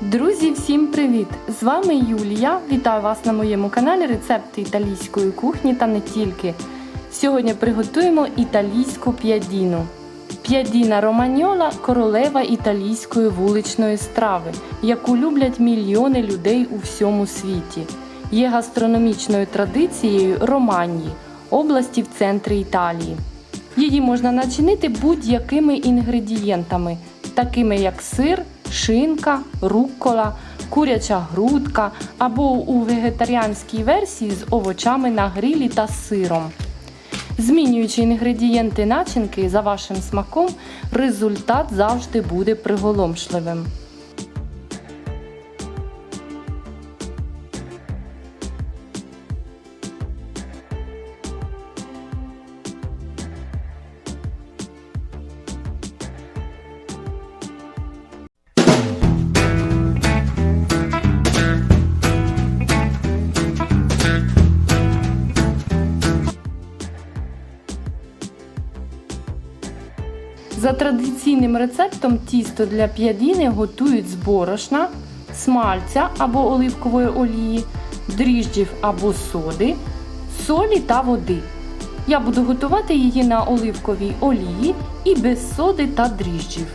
Друзі, всім привіт! З вами Юлія. Вітаю вас на моєму каналі Рецепти італійської кухні та не тільки. Сьогодні приготуємо італійську п'ядіну. П'ядіна романьола королева італійської вуличної страви, яку люблять мільйони людей у всьому світі. Є гастрономічною традицією Романії, області в центрі Італії. Її можна начинити будь-якими інгредієнтами, такими як сир, шинка, руккола, куряча грудка або у вегетаріанській версії з овочами на грилі та сиром. Змінюючи інгредієнти начинки за вашим смаком, результат завжди буде приголомшливим. За традиційним рецептом тісто для п'ядіни готують з борошна, смальця або оливкової олії, дріжджів або соди, солі та води. Я буду готувати її на оливковій олії і без соди та дріжджів.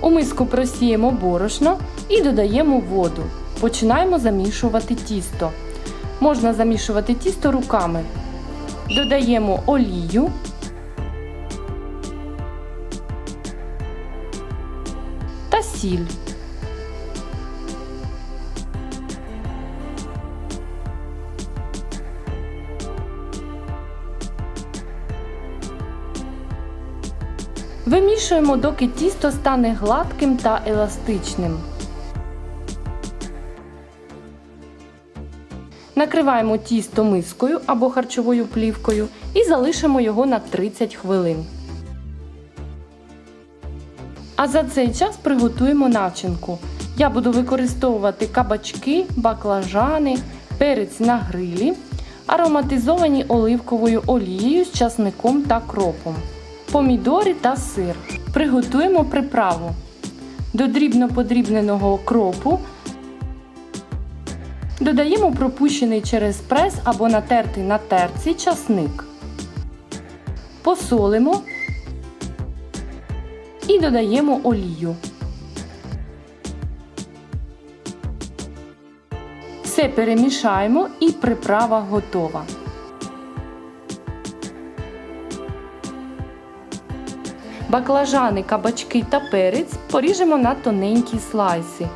У миску просіємо борошно і додаємо воду. Починаємо замішувати тісто. Можна замішувати тісто руками. Додаємо олію. Сіль. Вимішуємо, доки тісто стане гладким та еластичним. Накриваємо тісто мискою або харчовою плівкою і залишимо його на 30 хвилин. А за цей час приготуємо начинку. Я буду використовувати кабачки, баклажани, перець на грилі, ароматизовані оливковою олією з часником та кропом, помідори та сир. Приготуємо приправу. До дрібно подрібненого кропу додаємо пропущений через прес або натертий на терці часник. Посолимо і додаємо олію. Все перемішаємо і приправа готова. Баклажани, кабачки та перець поріжемо на тоненькі слайси.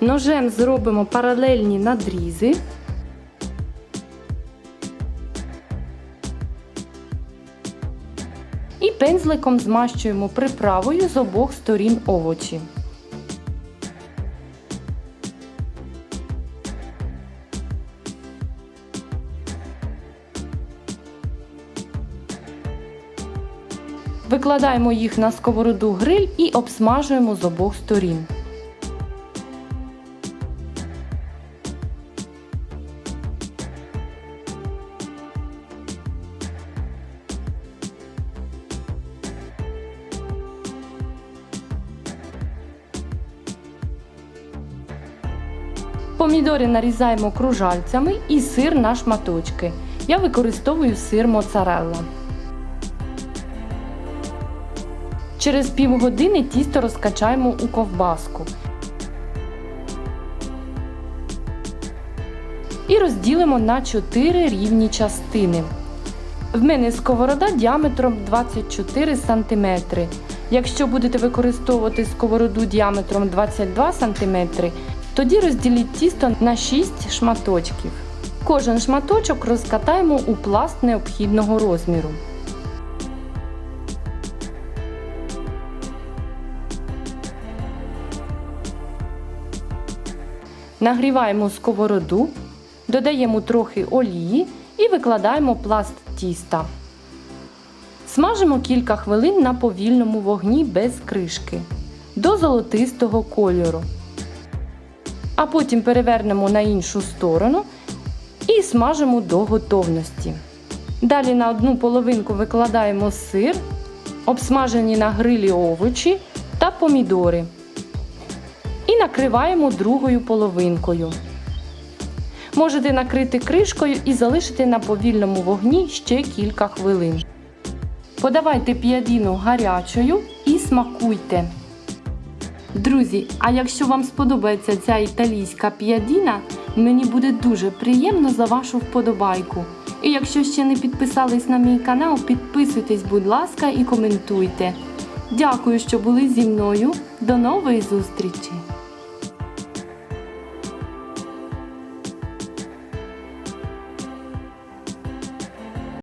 Ножем зробимо паралельні надрізи. І пензликом змащуємо приправою з обох сторін овочі. Викладаємо їх на сковороду гриль і обсмажуємо з обох сторін. Помідори нарізаємо кружальцями і сир на шматочки. Я використовую сир моцарелла. Через півгодини тісто розкачаємо у ковбаску. І розділимо на 4 рівні частини. В мене сковорода діаметром 24 см. Якщо будете використовувати сковороду діаметром 22 см, тоді розділіть тісто на 6 шматочків. Кожен шматочок розкатаємо у пласт необхідного розміру. Нагріваємо сковороду, додаємо трохи олії і викладаємо пласт тіста. Смажимо кілька хвилин на повільному вогні без кришки до золотистого кольору. А потім перевернемо на іншу сторону і смажимо до готовності. Далі на одну половинку викладаємо сир, обсмажені на грилі овочі та помідори. І накриваємо другою половинкою. Можете накрити кришкою і залишити на повільному вогні ще кілька хвилин. Подавайте п'ядіну гарячою і смакуйте. Друзі, а якщо вам сподобається ця італійська п'ядіна, мені буде дуже приємно за вашу вподобайку. І якщо ще не підписались на мій канал, підписуйтесь, будь ласка, і коментуйте. Дякую, що були зі мною. До нової зустрічі!